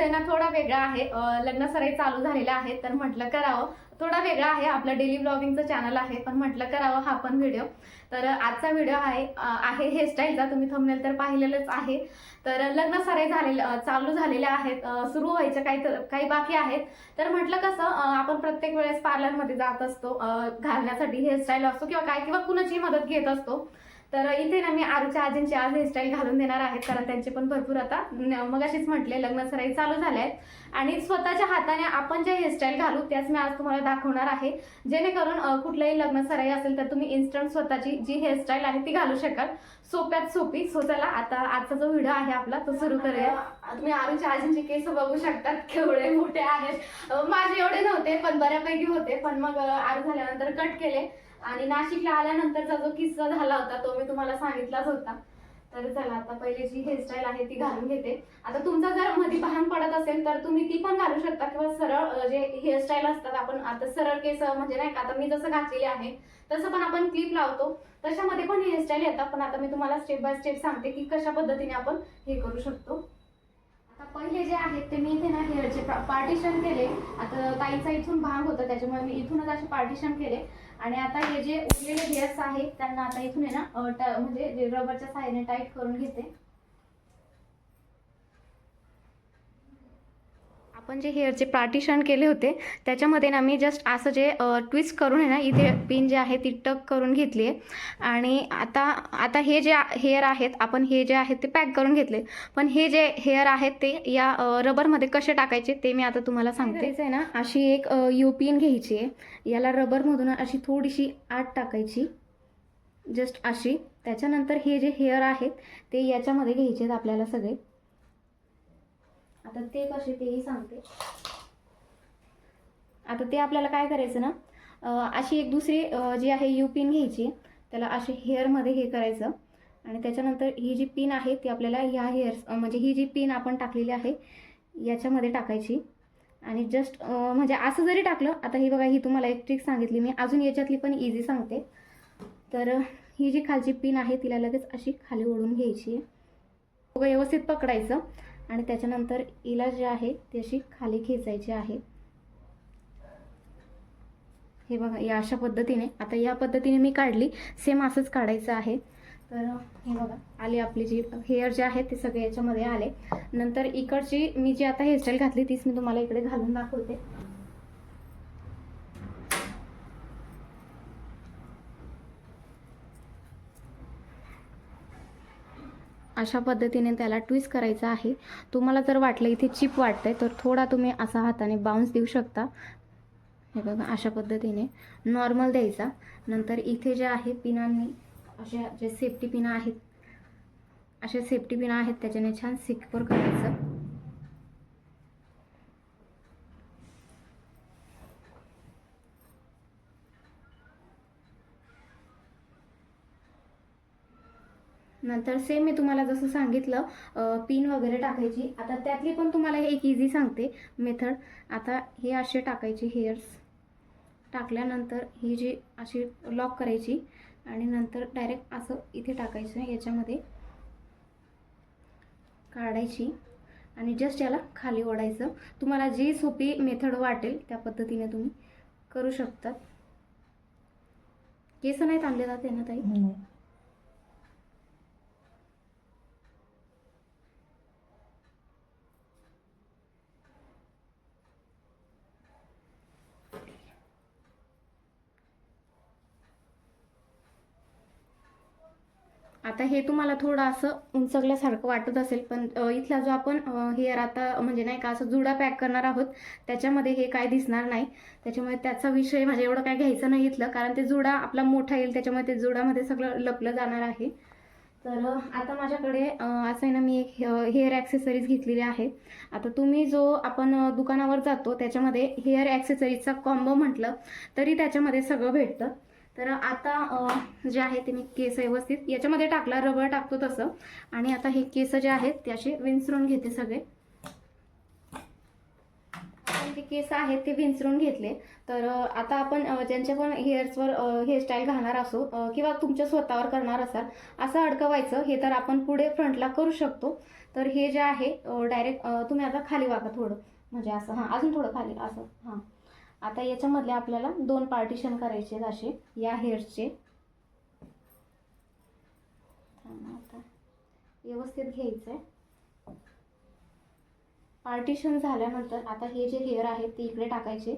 Video ना थोडा वेगळा आहे. लग्न सराई चालू झालेलं आहे तर म्हटलं करावं. थोडा वेगळा आहे आपलं डेली ब्लॉगिंगचं चॅनल आहे पण म्हटलं करावं हा पण व्हिडिओ तर आजचा व्हिडिओ आहे आहे हेअरस्टाईलचा तुम्ही थंबनेल तर पाहिलेलंच आहे. तर लग्न सारे झालेल्या चालू झालेले आहेत. सुरू व्हायच्या काही तर- काही बाकी आहेत. तर म्हटलं कसं आपण प्रत्येक वेळेस पार्लरमध्ये जात असतो. घालण्यासाठी हेअरस्टाईल असतो किंवा काय किंवा कुणाची मदत घेत असतो. तर इथे ना मी आरूच्या आजींची आज हेअरस्टाईल घालून देणार आहेत कारण त्यांचे पण भरपूर आता मग अशीच म्हटले लग्न सराई चालू झाल्या आहेत आणि स्वतःच्या हाताने आपण जे हेअरस्टाईल घालू त्याच मी आज तुम्हाला दाखवणार आहे. जेणेकरून कुठलंही लग्न सराई असेल तर तुम्ही इन्स्टंट स्वतःची जी हेअरस्टाईल आहे ती घालू शकाल. सोप्यात सोपी. सो चला आता आजचा जो व्हिडिओ आहे आपला तो सुरू करूया. तुम्ही आरूच्या आजींचे केस बघू शकतात केवढे मोठे आहेत. माझे एवढे नव्हते पण बऱ्यापैकी होते. पण मग आरू झाल्यानंतर कट केले. आणि नाशिकला आल्यानंतरचा जो किस्सा झाला होता तो मी तुम्हाला सांगितलाच होता. तर चला आता पहिले जी हेअरस्टाईल आहे ती घालून घेते. आता तुमचा जर मध्ये भान पडत असेल तर तुम्ही ती पण घालू शकता किंवा सरळ जे हेअरस्टाईल असतात आपण आता सरळ केस म्हणजे नाही का आता मी जसं घातलेली आहे तसं पण आपण क्लिप लावतो. तशामध्ये पण हेअरस्टाईल येतात पण आता मी तुम्हाला स्टेप बाय स्टेप सांगते की कशा पद्धतीने आपण हे करू शकतो. आता पहिले जे आहेत ते मी इथे ना हेअरचे पार्टिशन केले. आता ताईचा इथून भाग होता त्याच्यामुळे मी इथूनच असे पार्टिशन केले. आणि आता हे जे उरलेले हेअर्स आहेत त्यांना आता इथून आहे ना म्हणजे जे रबरच्या सहाय्याने टाईट करून घेते. आपण जे हेअरचे पार्टिशन केले होते त्याच्यामध्ये ना मी जस्ट असं जे ट्विस्ट करून आहे ना इथे पिन जे आहे ती टक करून घेतली आहे. आणि आता आता हे जे हेअर आहेत आपण हे जे आहेत ते पॅक करून घेतले. पण हे जे हेअर आहेत ते या रबरमध्ये कसे टाकायचे ते मी आता तुम्हाला सांगते. आहे ना अशी एक यू पिन घ्यायची आहे. याला रबरमधून अशी थोडीशी आत टाकायची. जस्ट अशी. त्याच्यानंतर हे जे हेअर आहेत ते याच्यामध्ये घ्यायचे आहेत आपल्याला सगळे. आता ते कसे तेही सांगते. आता ते आपल्याला काय करायचं ना अशी एक दुसरी जी आहे यू पिन घ्यायची त्याला असे हेअरमध्ये हे करायचं. आणि त्याच्यानंतर ही जी पिन आहे ती आपल्याला ह्या हेअर्स म्हणजे ही जी पिन आपण टाकलेली आहे याच्यामध्ये टाकायची. आणि जस्ट म्हणजे असं जरी टाकलं आता ही बघा ही तुम्हाला एक ट्रिक सांगितली मी अजून याच्यातली पण इझी सांगते. तर ही जी खालची पिन आहे तिला लगेच अशी खाली ओढून घ्यायची. आहे व्यवस्थित पकडायचं. आणि त्याच्यानंतर हिला जे आहे ती अशी खाली खेचायची आहे. हे बघा या अशा पद्धतीने आता या पद्धतीने मी काढली सेम असंच काढायचं आहे. तर हे बघा आली आपली जी हेअर जे आहे ते सगळे याच्यामध्ये आले. नंतर इकडची मी जी आता हेअरस्टाईल घातली तीच मी तुम्हाला इकडे घालून दाखवते. अशा पद्धतीने त्याला ट्विस्ट करायचं आहे. तुम्हाला जर वाटलं इथे चिप वाटतंय तर थोडा तुम्ही असा हाताने बाउन्स देऊ शकता. हे बघा अशा पद्धतीने नॉर्मल द्यायचा. नंतर इथे जे आहे पिनांनी अशा जे सेफ्टी पिना आहेत अशा सेफ्टी पिना आहेत त्याच्याने छान सिक्युअर करायचं. नंतर सेम मी तुम्हाला जसं सांगितलं पिन वगैरे टाकायची. आता त्यातली पण तुम्हाला एक इझी सांगते मेथड आता हे असे टाकायचे हेअर्स टाकल्यानंतर ही जी अशी लॉक करायची आणि नंतर डायरेक्ट असं इथे टाकायचं याच्यामध्ये. काढायची आणि जस्ट याला खाली ओढायचं. तुम्हाला जी सोपी मेथड वाटेल त्या पद्धतीने तुम्ही करू शकतात केस नाही ताणले जाते ना ताई? आता हे तुम्हाला थोडं असं उंचगल्यासारखं वाटत असेल पण इथला जो आपण हेअर आता म्हणजे नाही का असं जुडा पॅक करणार आहोत त्याच्यामध्ये हे काय दिसणार नाही. त्याच्यामुळे त्याचा विषय म्हणजे एवढं काय घ्यायचं नाही इथलं कारण ते जुडा आपला मोठा येईल त्याच्यामुळे ते जुडामध्ये सगळं लपलं जाणार आहे. तर आता माझ्याकडे असं आहे ना मी एक हेअर ॲक्सेसरीज घेतलेली आहे. आता तुम्ही जो आपण दुकानावर जातो त्याच्यामध्ये हेअर ॲक्सेसरीजचा कॉम्बो म्हटलं तरी त्याच्यामध्ये सगळं भेटतं. तर आता जे आहे ते मी केस व्यवस्थित याच्यामध्ये टाकला रबर टाकतो तसं. आणि आता हे केस जे आहेत त्याचे विंचरून घेते सगळे. ते केस आहेत ते विंचरून घेतले. तर आता आपण ज्यांच्या पण हेअर्सवर हेअरस्टाईल घालणार असो किंवा तुमच्या स्वतःवर करणार असाल असं अडकवायचं हे तर आपण पुढे फ्रंटला करू शकतो. तर हे जे आहे डायरेक्ट तुम्ही आता खाली वागा थोडं. म्हणजे असं हां अजून थोडं खाली असं हां. आता याच्यामधले आपल्याला दोन पार्टिशन करायचे आहेत असे या हेअर्सचे आता व्यवस्थित घ्यायचं आहे पार्टिशन झाल्यानंतर आता हे जे हेअर आहेत ते इकडे टाकायचे.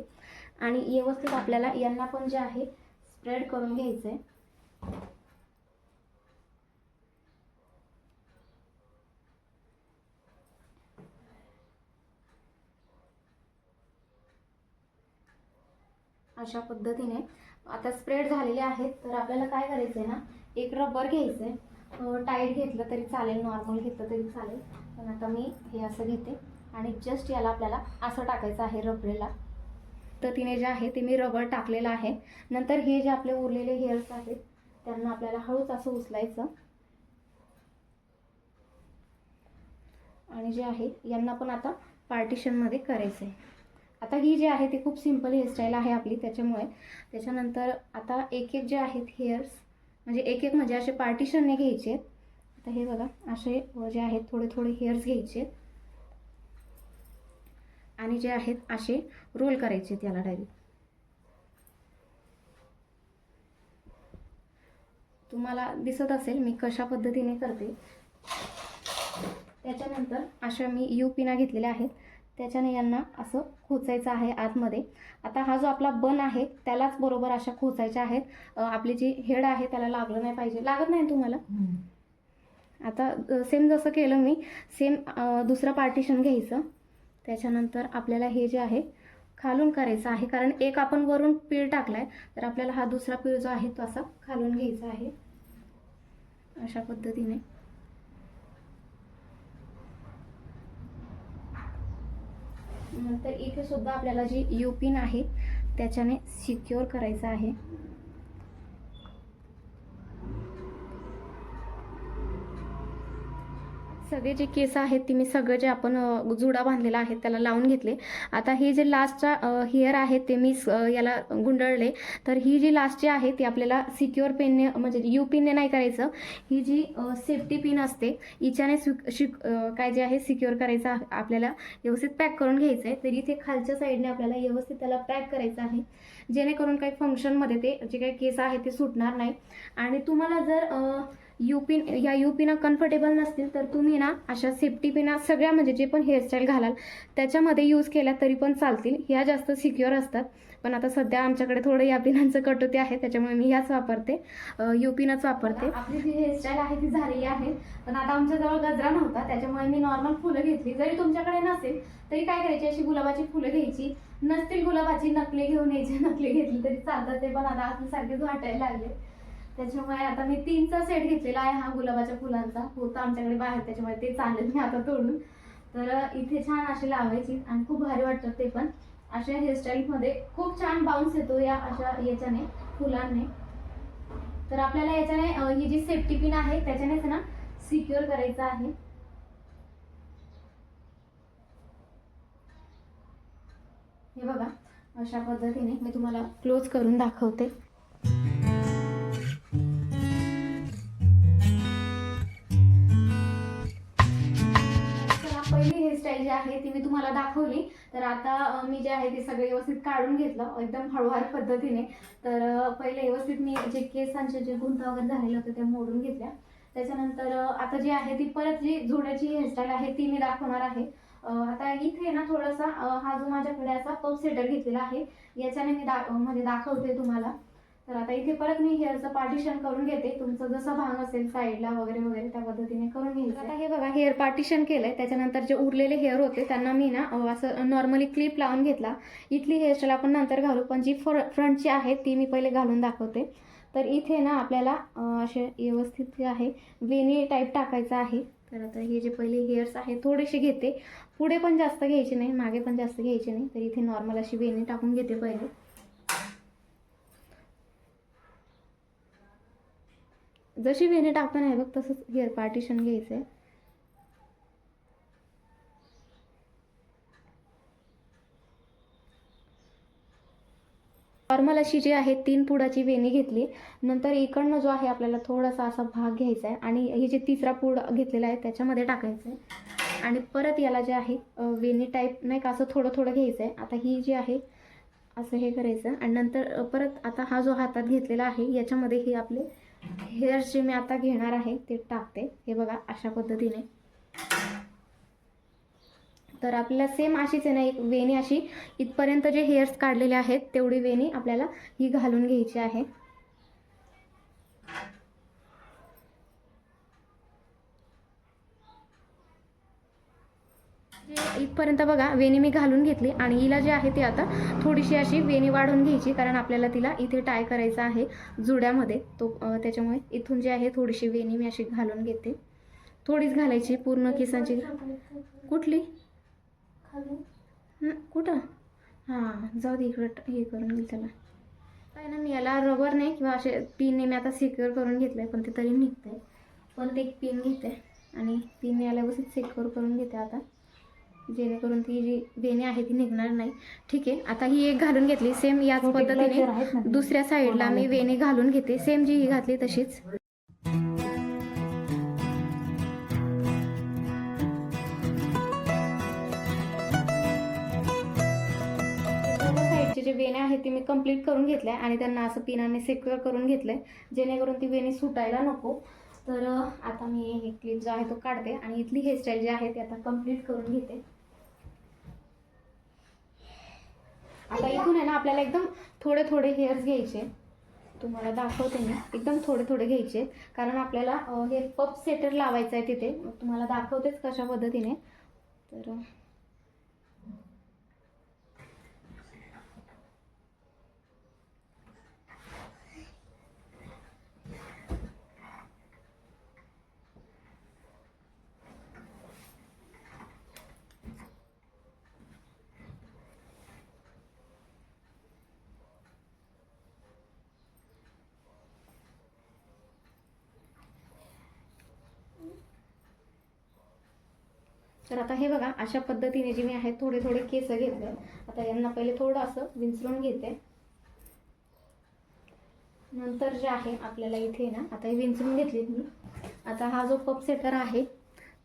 आणि व्यवस्थित आपल्याला यांना पण जे आहे स्प्रेड करून घ्यायचं आहे अशा पद्धतीने आता स्प्रेड झालेले आहेत. तर आपल्याला काय करायचं आहे ना एक रबर घ्यायचं आहे टाईट घेतलं तरी चालेल नॉर्मल घेतलं तरी चालेल. पण आता मी हे असं घेते आणि जस्ट याला आपल्याला असं टाकायचं आहे रबरेला. तर तिने जे आहे ते मी रबर टाकलेलं आहे. नंतर हे जे आपले उरलेले हेअर्स आहेत त्यांना आपल्याला हळूच असं उचलायचं. आणि जे आहे यांना पण आता पार्टिशनमध्ये करायचं आहे आता ही जी आहे ती खूप सिंपल हेअरस्टाईल आहे आपली त्याच्यामुळे. त्याच्यानंतर आता एक एक जे आहेत हेअर्स म्हणजे एक एक म्हणजे असे पार्टिशनने घ्यायचे आहेत. आता हे बघा असे जे आहेत थोडे थोडे हेअर्स घ्यायचे आहेत. आणि जे आहेत असे रोल करायचे त्याला डायरेक्ट तुम्हाला दिसत असेल मी कशा पद्धतीने करते. त्याच्यानंतर अशा मी यू पिना घेतलेल्या आहेत. त्याच्याने यांना असं खोचायचं आहे आतमध्ये. आता हा जो आपला बन आहे त्यालाच बरोबर अशा खोचायच्या आहेत. आपली जी हेड आहे त्याला लागलं नाही पाहिजे. लागत नाही तुम्हाला? आता सेम जसं केलं मी सेम दुसरं पार्टिशन घ्यायचं. त्याच्यानंतर आपल्याला हे जे आहे खालून करायचं आहे. कारण एक आपण वरून पीळ टाकलाय तर आपल्याला हा दुसरा पीळ जो आहे तो असा खालून घ्यायचा आहे. अशा पद्धतीने. नंतर इथे सुद्धा आपल्याला जी यू पिन आहे त्याच्याने सिक्युअर करायचं आहे. सगळे जे केस आहेत ती मी सगळं जे आपण जुडा बांधलेला आहे त्याला लावून घेतले. आता हे जे लास्टचा हेअर आहे ते मी स- याला गुंडळले. तर ही जी लास्टची आहे ती आपल्याला सिक्युअर पेनने म्हणजे यू पिनने नाही करायचं. ही जी सेफ्टी पिन असते हिच्याने शिक काय जे आहे सिक्युअर करायचं आपल्याला व्यवस्थित पॅक करून घ्यायचं आहे. तर इथे खालच्या साईडने आपल्याला व्यवस्थित त्याला पॅक करायचं आहे. जेणेकरून काही फंक्शनमध्ये ते जे काही केस आहे ते सुटणार नाही. आणि तुम्हाला जर अ, या युपिना कम्फर्टेबल नसतील तर तुम्ही ना अशा सेफ्टी पिना सगळ्या म्हणजे जे पण हेअरस्टाईल घालाल त्याच्यामध्ये यूज केल्या तरी पण चालतील. ह्या जास्त सिक्युअर असतात. पण आता सध्या आमच्याकडे थोडं या पिनांचं कटोती आहे त्याच्यामुळे मी ह्याच वापरते. यू वापरते. आपली जी हेअरस्टाईल आहे ती झालेली आहे. पण आता आमच्याजवळ गजरा नव्हता त्याच्यामुळे मी नॉर्मल फुलं घेतली. जरी तुमच्याकडे नसेल तरी काय करायची अशी गुलाबाची फुलं घ्यायची? नसतील गुलाबाची नकली घेऊन यायची नकली घेतली तरी चालतात ते पण आता आपल्यासारखेच वाटायला लागले. त्याच्यामुळे आता मी तीनचा सेट घेतलेला आहे हा गुलाबाच्या फुलांचा. होता आमच्याकडे बाहेर त्याच्यामुळे ते चालेल मी आता तोडून. तर इथे छान अशी लावायची आणि खूप भारी वाटतं ते पण. अशा हेअरस्टाईलमध्ये खूप छान बाउन्स येतो या अशा याच्याने फुलांनी. तर आपल्याला याच्याने ही जी सेफ्टी पिन आहे त्याच्यानेच ना सिक्युअर करायचं आहे. हे बघा अशा पद्धतीने मी तुम्हाला क्लोज करून दाखवते. स्टाईल जी आहे ती मी तुम्हाला दाखवली. तर आता मी जे आहे ते सगळे व्यवस्थित काढून घेतलं एकदम हळूहळू पद्धतीने. तर पहिले व्यवस्थित मी जे केसांचे जे गुंता वगैरे झालेले होते ते मोडून घेतल्या. त्याच्यानंतर आता जी आहे ती परत जी जोड्याची हेअरस्टाईल आहे ती मी दाखवणार आहे. आता इथे ना थोडासा हा जो माझ्याकडे असा पप सेटर घेतलेला आहे याच्याने मी दा म्हणजे दाखवते तुम्हाला. तर आता इथे परत मी हेअरचं पार्टिशन करून घेते. तुमचं जसं भाग असेल साईडला वगैरे वगैरे त्या पद्धतीने करून घ्यायचं. आता हे बघा हेअर पार्टिशन केलंय. त्याच्यानंतर जे उरलेले हेअर होते त्यांना मी ना असं नॉर्मली क्लिप लावून घेतला. इथली हेअरस्टाईल आपण नंतर घालू पण जी फ्र फ्रंटची आहे ती मी पहिले घालून दाखवते. तर इथे ना आपल्याला असे व्यवस्थित जे आहे वेणी टाईप टाकायचं आहे. तर आता हे जे पहिले हेअर्स आहे थोडेसे घेते. पुढे पण जास्त घ्यायचे नाही मागे पण जास्त घ्यायचे नाही. तर इथे नॉर्मल अशी वेणी टाकून घेते पहिले. जशी वेणी टाकताना आहे बघ तसंच हेअर पार्टिशन घ्यायचं आहे नॉर्मल अशी जी आहे तीन पुडाची वेणी घेतली. नंतर इकडनं जो आहे आपल्याला थोडासा असा भाग घ्यायचा आहे आणि हे जे तिसरा पूड घेतलेला आहे त्याच्यामध्ये टाकायचं आहे आणि परत याला जे आहे वेणी टाईप नाही का असं थोडं थोडं घ्यायचं आहे आता ही जी आहे असं हे करायचं. आणि नंतर परत आता हा जो हातात घेतलेला आहे याच्यामध्ये हे आपले हेअर्स जे मी आता घेणार आहे ते टाकते. हे बघा अशा पद्धतीने. तर आपल्याला सेम अशीच आहे ना एक वेणी अशी. इथपर्यंत जे हेअर्स काढलेले आहेत तेवढी वेणी आपल्याला ही घालून घ्यायची आहे. इथपर्यंत बघा वेणी मी घालून घेतली आणि हिला जे आहे ती आता थोडीशी अशी वेणी वाढवून घ्यायची कारण आपल्याला तिला इथे टाय करायचं आहे जुड्यामध्ये. तो त्याच्यामुळे इथून जे आहे थोडीशी वेणी मी अशी घालून घेते. थोडीच घालायची पूर्ण केसांची. कुठली? कुठं? हां जाऊ दे इकडं हे करून घेईल त्याला काय ना मी याला रबर नाही किंवा असे पिनने मी आता सिक्युअर करून घेतलं आहे पण ते तरी निघतंय. पण ते एक पिन घेते आणि पिन याला व्यवस्थित सिक्युअर करून घेते आता. जेणेकरून ती जी वेणी आहे ती निघणार नाही. ठीक आहे आता ही एक घालून घेतली सेम याच पद्धतीने दुसऱ्या साईडला मी वेणी घालून घेते सेम जी ही घातली तशीच. जे वेण्या आहेत ते मी कंप्लीट करून घेतल्या आणि त्यांना असं पिनाने सिक्युअर करून घेतलंय. जेणेकरून ती वेणी सुटायला नको. तर आता मी हे क्लिप जो आहे तो काढते आणि इथली हेअरस्टाईल जी आहे ती आता कंप्लीट करून घेते. आता इथून आहे ना आपल्याला एकदम थोडे थोडे हेअर्स घ्यायचे. तुम्हाला दाखवते मी. एकदम थोडे थोडे घ्यायचे. कारण आपल्याला हे पप सेटर लावायचं आहे तिथे. मग तुम्हाला दाखवतेच कशा पद्धतीने. तर तर आता हे बघा अशा पद्धतीने जे मी आहे थोडे थोडे केस घेतले आता यांना पहिले थोडं असं विंचरून घेते. नंतर जे आहे आपल्याला इथे ना आता हे विंचरून घेतलीत मी. आता हा जो पप सेटर आहे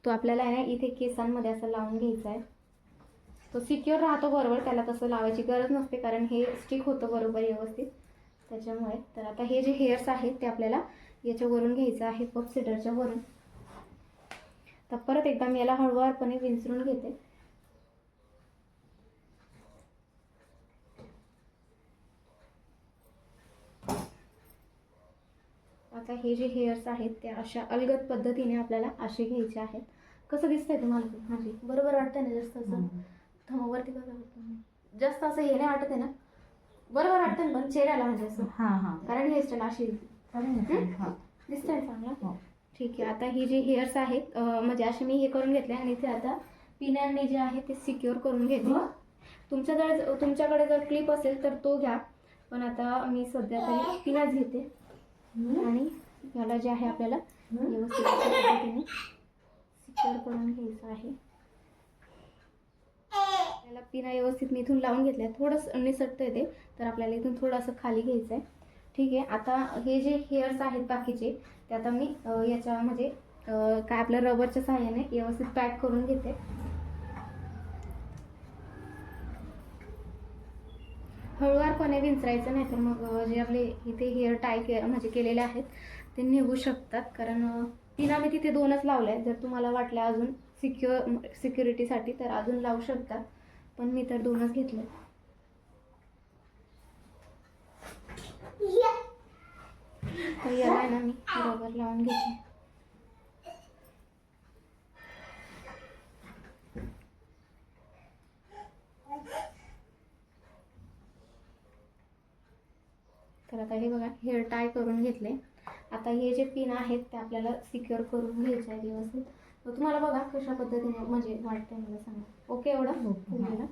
तो आपल्याला आहे ना इथे केसांमध्ये असं लावून घ्यायचा आहे. तो सिक्युअर राहतो बरोबर त्याला तसं लावायची गरज नसते कारण हे स्टिक होतं बरोबर व्यवस्थित. त्याच्यामुळे तर आता हे जे हेअर्स आहेत ते आपल्याला याच्यावरून घ्यायचं आहे पप सेटरच्या वरून. तर परत एकदा मी याला हळुवारपणे विंचरून घेते. आता हे जे हेअर्स आहेत ते अशा अलगद पद्धतीने आपल्याला असे घ्यायचे आहेत. कसं दिसतंय तुम्हाला माझी बरोबर वाटतंय ना जास्त असं? थमावरती वाटतं जास्त असं हे नाही वाटत आहे ना? बरोबर वाटतं ना पण चेहऱ्याला म्हणजे असं. हा हा. कारण हेअरस्टाईल अशी हा. दिसतंय चांगला. हो. ठीक आहे. आता ही जी हेअर्स आहेत म्हणजे असे मी हे करून घेतले आणि इथे आता पिण्याने जे आहे ते सिक्युअर करून घेते. तुमच्याकडे तुमच्याकडे जर क्लिप असेल तर तो घ्या. पण आता मी सध्या तरी पिनाच घेते. आणि याला जे आहे आपल्याला व्यवस्थित पद्धतीने सिक्युअर करून घ्यायचं आहे. आपल्याला पिना व्यवस्थित मी इथून लावून घेतल्या थोडंसं निसटतं ते तर आपल्याला इथून थोडंसं खाली घ्यायचं आहे ठीक आहे. आता हे जे हेअर्स आहेत बाकीचे ते आता मी याच्या म्हणजे काय आपल्या रबरच्या सहाय्याने व्यवस्थित पॅक करून घेते. हळूवारपणे विंचरायचं नाही तर मग जे आपले इथे हेअर टाय के म्हणजे केलेले आहेत ते निघू शकतात. कारण अं, तीन आम्ही तिथे दोनच लावले आहेत जर तुम्हाला वाटलं अजून सिक्युअर सिक्युरिटीसाठी तर अजून लावू शकता. पण मी तर दोनच घेतले तर याला ना मी रबर लावून घेते. तर आता हे बघा हेअर टाय करून घेतले. आता हे जे पिन आहेत ते आपल्याला सिक्युअर करून घ्यायचे आहे व्यवस्थित. तुम्हाला बघा कशा पद्धतीने म्हणजे वाटतंय मला सांगा. ओके एवढं? तुम्हाला?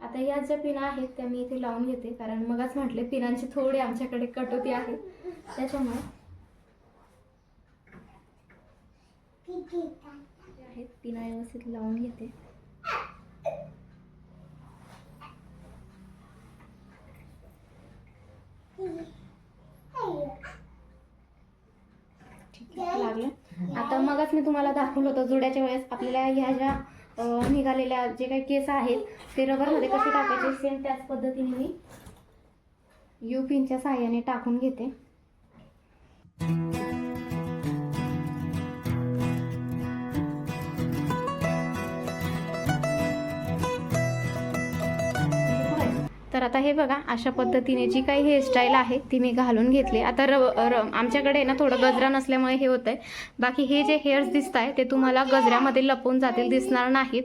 आता या ज्या पिना आहेत त्या मी इथे लावून घेते. कारण मगच म्हटले पिनांची थोडी आमच्याकडे कटोती आहे. त्याच्यामुळे आहेत पिना व्यवस्थित लावून घेते. ठीक आहे लागलं. आता मगच मी तुम्हाला दाखवलं होतं जुड्याच्या वेळेस आपल्याला ह्या ज्या निघालेल्या जे काही केस आहेत ते रबरमध्ये कसे टाकायचे सेम त्याच पद्धतीने मी यू पिनच्या साहाय्याने टाकून घेते. तर आता हे बघा अशा पद्धतीने जी काही हेअरस्टाईल आहे ती मी घालून घेतली. आता र र आमच्याकडे ना थोडं गजरा नसल्यामुळे हे होत आहे बाकी हे जे हेअर्स दिसत आहे ते तुम्हाला गजऱ्यामध्ये लपवून जातील दिसणार नाहीत.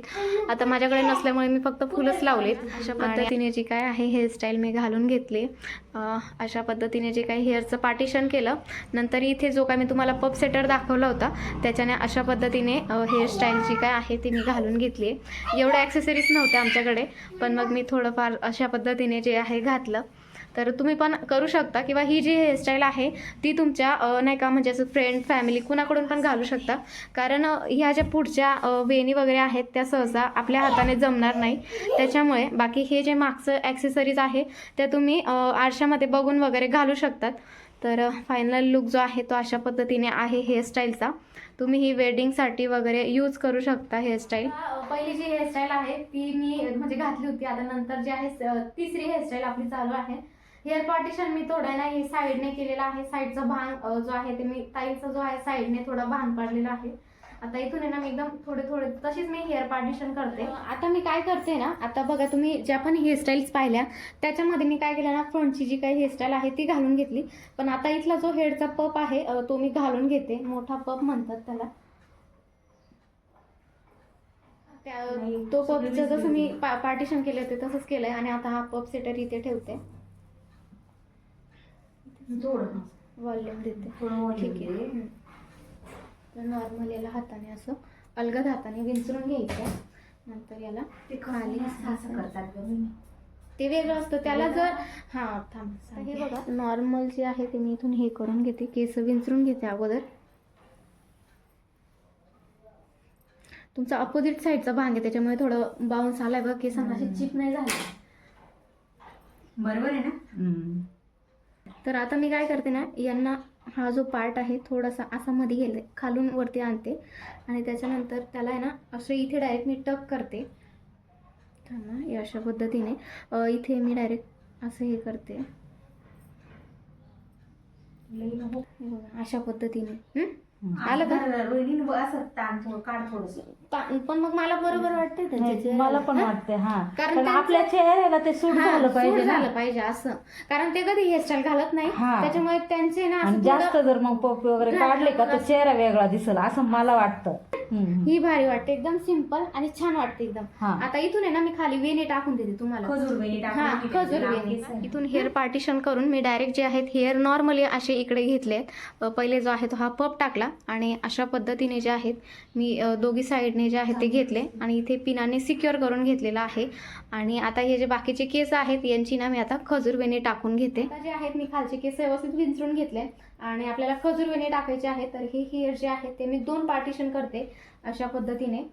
आता माझ्याकडे नसल्यामुळे मी फक्त फुलंच लावलेत. अशा पद्धतीने जी काय आहे हेअरस्टाईल मी घालून घेतली. अशा पद्धतीने जे काही हेअरचं पार्टिशन केलं. नंतर इथे जो काय मी तुम्हाला पप सेटर दाखवला होता त्याच्याने अशा पद्धतीने हेअरस्टाईल जी काय आहे ती मी घालून घेतली. आहे एवढ्या ॲक्सेसरीज नव्हत्या आमच्याकडे पण मग मी थोडंफार अशा पद्धतीने जे आहे घातलं. तर तुम्ही पण करू शकता किंवा ही जी हेअरस्टाईल आहे ती तुमच्या नाही का म्हणजे असं फ्रेंड फॅमिली कुणाकडून पण घालू शकता. कारण ह्या ज्या पुढच्या वेणी वगैरे आहेत त्या सहसा आपल्या हाताने जमणार नाही. त्याच्यामुळे बाकी हे जे मागचं ॲक्सेसरीज आहे त्या तुम्ही आरशामध्ये बघून वगैरे घालू शकतात. तर फायनल लुक जो आहे तो अशा पद्धतीने आहे हेअरस्टाईलचा तुम्ही ही वेडिंगसाठी वगैरे यूज करू शकता हेअरस्टाईल पहिली जी हेअरस्टाईल आहे ती मी म्हणजे घातली होती. आता नंतर जी आहे तिसरी हेअरस्टाईल आपली चालू आहे. हेअर पार्टिशन मी थोडं नाही साईडने केलेलं आहे. साईडचा भान जो आहे ते मी ताईचा जो आहे साईडने थोडा भान पाडलेला आहे. आता इथून आहे ना मी एकदम थोडे थोडे तशीच मी हेअर पार्टिशन करते. आता मी काय करते ना आता बघा तुम्ही ज्या पण हेअरस्टाईल्स पाहिल्या त्याच्यामध्ये मी काय केलं ना फ्रंटची जी काही हेअरस्टाईल आहे ती घालून घेतली. पण आता इथला जो हेडचा पप आहे तो मी घालून घेते. मोठा पप म्हणतात त्याला. त्या- तो पपचं जसं मी पार्टिशन केलं होते तसंच केलंय आणि आता हा पप सेटर इथे ठेवते. थोडं वॉल्यूम देते. ठीक आहे. नॉर्मल याला हाताने असं अलगद हाताने विंचरून घ्यायचं. नंतर याला ते खाली करतात. ते वेगळं असतं त्याला जर हा थांब. हे बघा नॉर्मल जे आहे ते मी इथून हे करून घेते. केस विंचरून घेते अगोदर. तुमचा अपोजिट साईडचा भांग आहे त्याच्यामुळे थोडं बाउन्स आलाय बघ. केसांना अशी चिप नाही झाली. बरोबर आहे ना? तर आता मी काय करते ना यांना हा जो पार्ट आहे थोडासा असा मध्ये गेले खालून वरती आणते. आणि त्याच्यानंतर त्याला आहे ना असं इथे डायरेक्ट मी टक करते. ना अशा पद्धतीने. इथे मी डायरेक्ट असं हे करते. अशा पद्धतीने. आलं का? रोहिणीने असं ताण थोडं काढ थोडस पा- पण मग मला बरोबर वाटतंय नाही. मला पण हं? वाटते हा कारण पण त्यांचं- आपल्या चेहऱ्याला ते सूट हा, झालं सूट पाहिजे ना झालं पाहिजे असं कारण ते कधी हेअरस्टाईल घालत नाही हा. त्याच्यामुळे त्यांचे ना आणि जास्त थोडं- जर मग पप वगैरे घातलं काढले का तर चेहरा वेगळा दिसल असं मला वाटतं हम्म. ही भारी वाटते एकदम सिंपल आणि छान वाटते एकदम हा. आता इथून आहे ना मी खाली वेणी टाकून देते तुम्हाला खजूर वेणी हा. खजूर वेणी. इथून हेअर पार्टिशन करून मी डायरेक्ट जे आहेत हेअर नॉर्मली असे इकडे घेतले अ, पहिले जो आहे तो हा पप टाकला आणि अशा पद्धतीने जे आहेत मी दोघी साईडने जे आहेत ते घेतले आणि इथे पिनाने सिक्युअर करून घेतलेलं आहे. आणि आता हे जे बाकीचे केस आहेत यांची ना मी आता खजूर वेणी टाकून घेते. आता जे आहेत मी खालचे केस व्यवस्थित विंचरून घेतले आणि आपल्याला खजूर टाकायचे आहे तर हे हेअर जे आहे ते मी दोन पार्टिशन करते अशा पद्धतीने.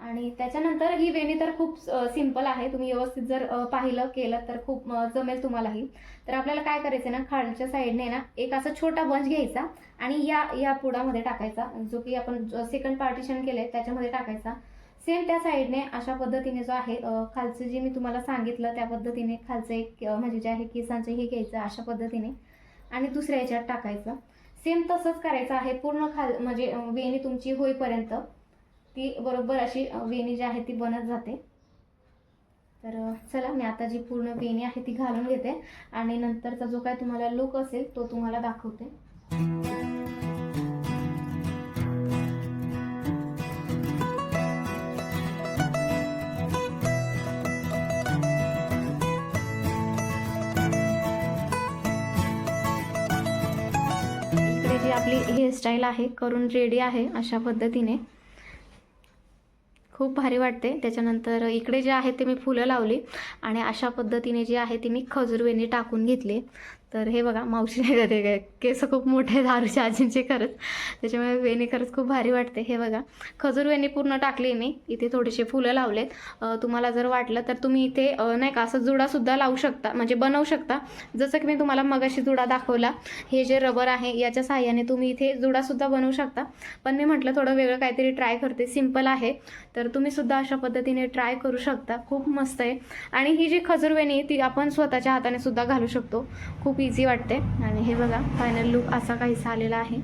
आणि त्याच्यानंतर ही वेणी तर खूप सिंपल आहे. तुम्ही व्यवस्थित जर पाहिलं केलं तर खूप जमेल तुम्हालाही. तर आपल्याला काय करायचं ना खालच्या साईडने ना एक असा छोटा बंच घ्यायचा आणि या या पुडामध्ये टाकायचा. जो की आपण सेकंड पार्टिशन केलंय त्याच्यामध्ये टाकायचा. सेम त्या साईडने अशा पद्धतीने जो आहे खालचं जे मी तुम्हाला सांगितलं त्या पद्धतीने खालचं एक म्हणजे जे आहे केसांचं हे घ्यायचं अशा पद्धतीने. आणि दुसऱ्या ह्याच्यात टाकायचं. सेम तसंच करायचं आहे पूर्ण खाल म्हणजे वेणी तुमची होईपर्यंत. ती बरोबर अशी वेणी जी आहे ती बनत जाते. तर चला मी आता जी पूर्ण वेणी आहे ती घालून घेते आणि नंतरचा जो काय तुम्हाला लुक असेल तो तुम्हाला दाखवते. इकडे जी आपली हेअरस्टाईल आहे करून रेडी आहे अशा पद्धतीने. खूप भारी वाटते. त्याच्यानंतर इकडे जे आहे ते मी फुलं लावली आणि अशा पद्धतीने जी आहे ती मी खजूर वेणी टाकून घेतली. तर हे बघा मावशी ते काय. केस खूप मोठे आहेत आरुच्या आजींचे खरंच त्याच्यामुळे वेणी खरंच खूप भारी वाटते. हे बघा खजूर वेणी पूर्ण टाकली मी. इथे थोडेसे फुलं लावलेत. तुम्हाला जर वाटलं तर तुम्ही इथे नाही का असं जुडासुद्धा लावू शकता. म्हणजे बनवू शकता. जसं की मी तुम्हाला मगाशी जुडा दाखवला. हे जे रबर आहे याच्या साहाय्याने तुम्ही इथे जुडासुद्धा बनवू शकता. पण मी म्हटलं थोडं वेगळं काहीतरी ट्राय करते. सिंपल आहे. तर तुम्ही सुद्धा अशा पद्धतीने ट्राय करू शकता. खूप मस्त आहे. आणि ही जी खजूरवेणी आहे ती आपण स्वतःच्या हाताने सुद्धा घालू शकतो. खूप इझी वाटते आणि हे बघा फायनल लुक असा काहीसा आलेला आहे.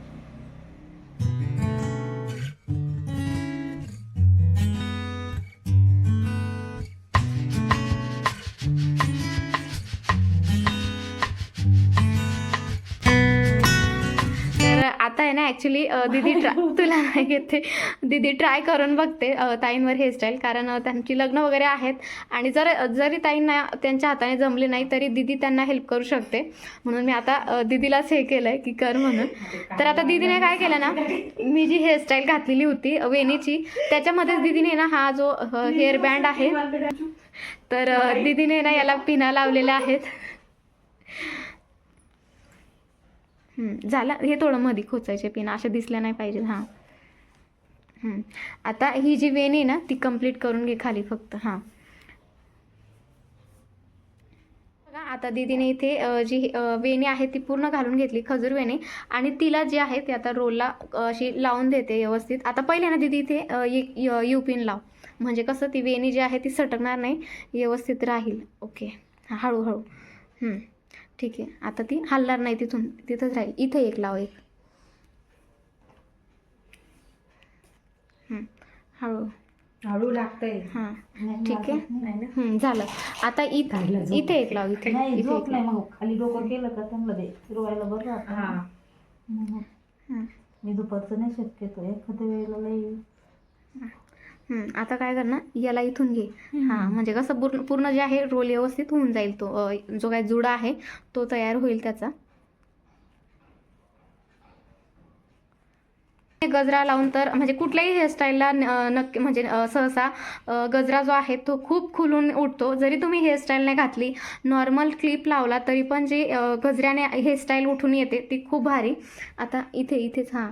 ॲक्च्युली दीदी ट्राय तुला नाही घेते दीदी ट्राय करून बघते ताईंवर हेअरस्टाईल कारण त्यांची लग्न वगैरे आहेत. आणि जर जरी ताईंना त्यांच्या हाताने जमले नाही तरी दीदी त्यांना हेल्प करू शकते. म्हणून मी आता दीदीलाच हे केलं आहे की कर म्हणून. तर आता दीदीने काय केलं ना मी जी हेअरस्टाईल घातलेली होती वेणीची त्याच्यामध्येच दीदीने ना हा जो हेअर बँड आहे. तर दीदीने ना याला पिना लावलेल्या आहेत. झालं. हे थोडं मध्ये खोचायचे पिन. अशा दिसल्या नाही पाहिजे हां. आता ही जी वेणी आहे ना ती कंप्लीट करून घे खाली फक्त. हां. आता दीदीने इथे जी वेणी आहे ती पूर्ण घालून घेतली खजूर वेणी. आणि तिला जी आहे ती आता रोलला अशी लावून देते व्यवस्थित. आता पहिले ना दीदी इथे य- यू पिन लाव. म्हणजे कसं ती वेणी जी आहे ती सटकणार नाही. व्यवस्थित राहील. ओके. हां हळूहळू. ठीक आहे. आता ती हलणार नाही तिथून. तिथंच राहील. इथे एक लाव एक. हळू. हळू लागतंय. हां. ठीक आहे. नाही ना. हम्म, झालं. आता इथे. इथे एक लाव इथे. नाही इथे झोप एक नाही लाव. मग. खाली डोकं केलं का त्यांना दे फिरवायला बरं हा. वाटतं. मी दुपारचं नाही शक्यतो. एखाद्या वेळेला लई. आता काय करणार? याला इथून घे. हां म्हणजे कसं पूर्ण पूर्ण जे आहे रोल व्यवस्थित होऊन जाईल तो. जो काही जुडा आहे तो तयार होईल त्याचा. गजरा लावून तर म्हणजे कुठल्याही हेअरस्टाईलला नक्की म्हणजे सहसा गजरा जो आहे तो खूप खुलून उठतो. जरी तुम्ही हेअरस्टाईल नाही घातली नॉर्मल क्लिप लावला तरी पण जे गजऱ्याने हेअरस्टाईल उठून येते ती खूप भारी. आता इथे इथेच हां.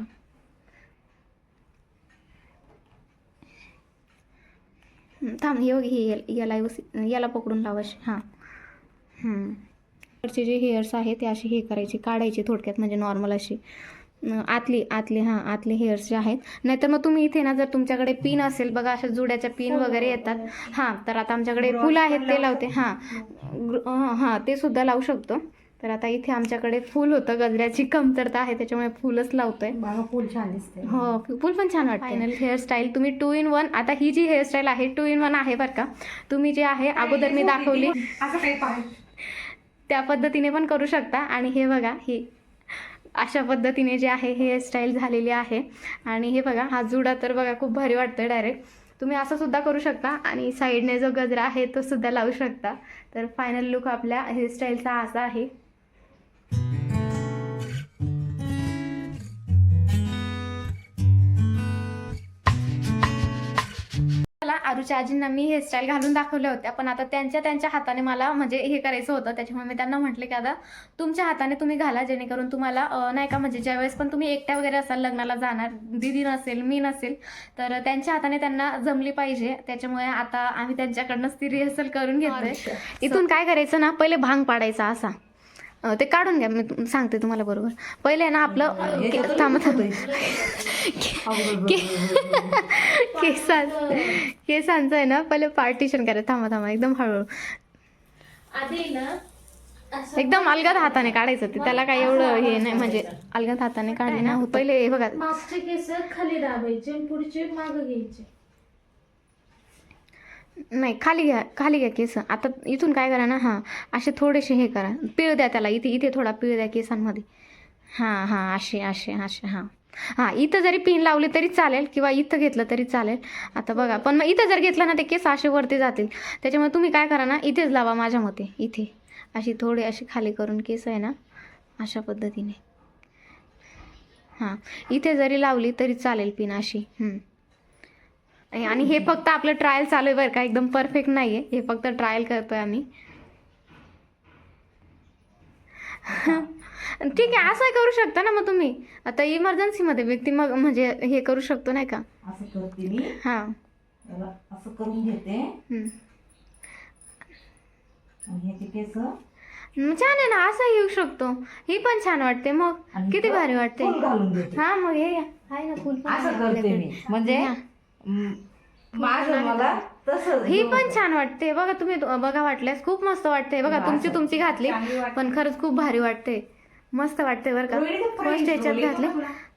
थांब हे हे याला- याला पकडून लाव अशी हां. हं. वरचे जे हेअर्स आहे ते असे हे करायचे काढायचे थोडक्यात म्हणजे नॉर्मल अशी आतली आतली हां आतले हेअर्स जे आहेत. नाहीतर मग तुम्ही इथे ना जर तुमच्याकडे पिन असेल बघा अशा जुड्याच्या पिन वगैरे येतात. हां तर आता आमच्याकडे फुलं आहेत ते लावते. हां. ग्र- हां हां ते सुद्धा लावू शकतो. तर आता इथे आमच्याकडे फुल होतं गजऱ्याची कमतरता आहे त्याच्यामुळे फुलच लावतोय. फुल छान दिसतंय. हो फुल पण छान वाटते फायनल हेअरस्टाईल तुम्ही टू इन वन आता ही जी हेअरस्टाईल आहे टू इन वन आहे बरं का. तुम्ही जे आहे अगोदर मी दाखवली. त्या पद्धतीने पण करू शकता. आणि हे बघा ही अशा पद्धतीने जे आहे हेअरस्टाईल झालेली आहे. आणि हे बघा हा जुडा तर बघा खूप भारी वाटतं डायरेक्ट तुम्ही असं सुद्धा करू शकता. आणि साईडने जो गजरा आहे तो सुद्धा लावू शकता. तर फायनल लुक आपल्या हेअरस्टाईलचा असा आहे. आरूच्या आजींना मी हेअरस्टाईल घालून दाखवल्या होत्या पण आता त्यांच्या त्यांच्या हाताने मला म्हणजे हे करायचं होतं. त्याच्यामुळे मी त्यांना म्हटले की आता तुमच्या हाताने तुम्ही घाला जेणेकरून तुम्हाला नाही का म्हणजे ज्यावेळेस पण तुम्ही एकट्या वगैरे असाल लग्नाला जाणार दिदी नसेल मी नसेल तर त्यांच्या हाताने त्यांना जमली पाहिजे. त्याच्यामुळे आता आम्ही त्यांच्याकडनंच ती रिहर्सल करून घेतोय इथून काय करायचं ना पहिले भांग पाडायचा असा. ते काढून घ्या मी तुम- सांगते तुम्हाला बरोबर. पहिले ना आपलं थांबा थांबा. केसां केसांचं आहे ना पहिले पार्टिशन करायचं थांबा थांबा एकदम हळूहळू. आधी ना असं एकदम अलगद हाताने काढायचं ते त्याला काही एवढं हे नाही म्हणजे अलगद हाताने काढले ना. पहिले हे बघा. मागचे केस खाली दाबायचे आणि पुढचे माग घ्यायचे. नाही खाली घ्या खाली घ्या केस. आता इथून काय करा ना हां असे थोडेसे हे करा. पिळ द्या त्याला इथे इथे थोडा पिळ द्या केसांमध्ये. हां हां असे असे असे हां. हां इथं जरी पिन लावली तरी चालेल किंवा इथं घेतलं तरी चालेल. आता बघा पण मग इथं जर घेतलं ना ते केस असे वरती जातील. त्याच्यामुळे तुम्ही काय करा ना इथेच लावा माझ्या मते इथे. अशी थोडी अशी खाली करून केस आहे ना अशा पद्धतीने. हां इथे जरी लावली तरी चालेल पिन अशी. हं. आणि हे फक्त आपलं ट्रायल चालू आहे बरं का एकदम परफेक्ट नाही आहे हे फक्त ट्रायल करतोय आम्ही. ठीक आहे असं करू शकता ना मग तुम्ही. आता इमर्जन्सीमध्ये व्यक्ती मग म्हणजे हे करू शकतो नाही का? हां. असं करून घेते. छान आहे ना असं येऊ शकतो. ही पण छान वाटते मग. किती भारी वाटते. हा मग हे आहे ना फुल म्हणजे माझं मला तसं ही पण छान वाटते. बघा तुम्ही बघा वाटल्यास खूप मस्त वाटते. बघा तुमची तुमची घातली पण खरंच खूप भारी वाटते. मस्त वाटते बरं का. फर्स्ट याच्यात घातले.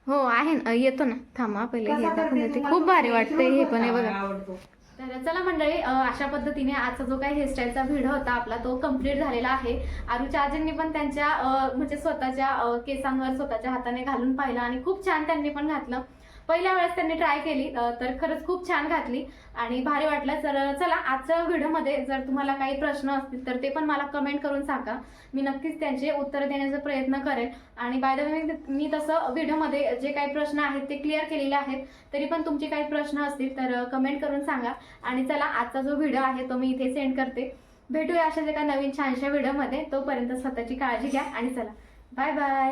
हो आहे ना. येतो ना. थांबा पहिले हे दाखवून देते खूप भारी वाटते हे पण आहे बघा. तर चला मंडळी अशा पद्धतीने आजचा जो काही हेअरस्टाईलचा व्हिडिओ होता आपला तो कंप्लीट झालेला आहे. आरूच्या आजींनी पण त्यांच्या म्हणजे स्वतःच्या केसांवर स्वतःच्या हाताने घालून पाहिलं आणि खूप छान त्यांनी पण घातलं. पहिल्या वेळेस त्यांनी ट्राय केली तर खरंच खूप छान घातली. आणि भारी वाटलं तर चला आजच्या व्हिडिओमध्ये जर तुम्हाला काही प्रश्न असतील तर ते पण मला कमेंट करून सांगा. मी नक्कीच त्यांचे उत्तर देण्याचा प्रयत्न करेन. आणि बाय द वे मी तसं व्हिडिओमध्ये जे काही प्रश्न आहेत ते क्लिअर केलेले आहेत. तरी पण तुमचे काही प्रश्न असतील तर कमेंट करून सांगा. आणि चला आजचा जो व्हिडिओ आहे तो मी इथे सेंड करते. भेटूया अशाच एका नवीन छानशा व्हिडिओमध्ये. तोपर्यंत स्वतःची काळजी घ्या. आणि चला बाय बाय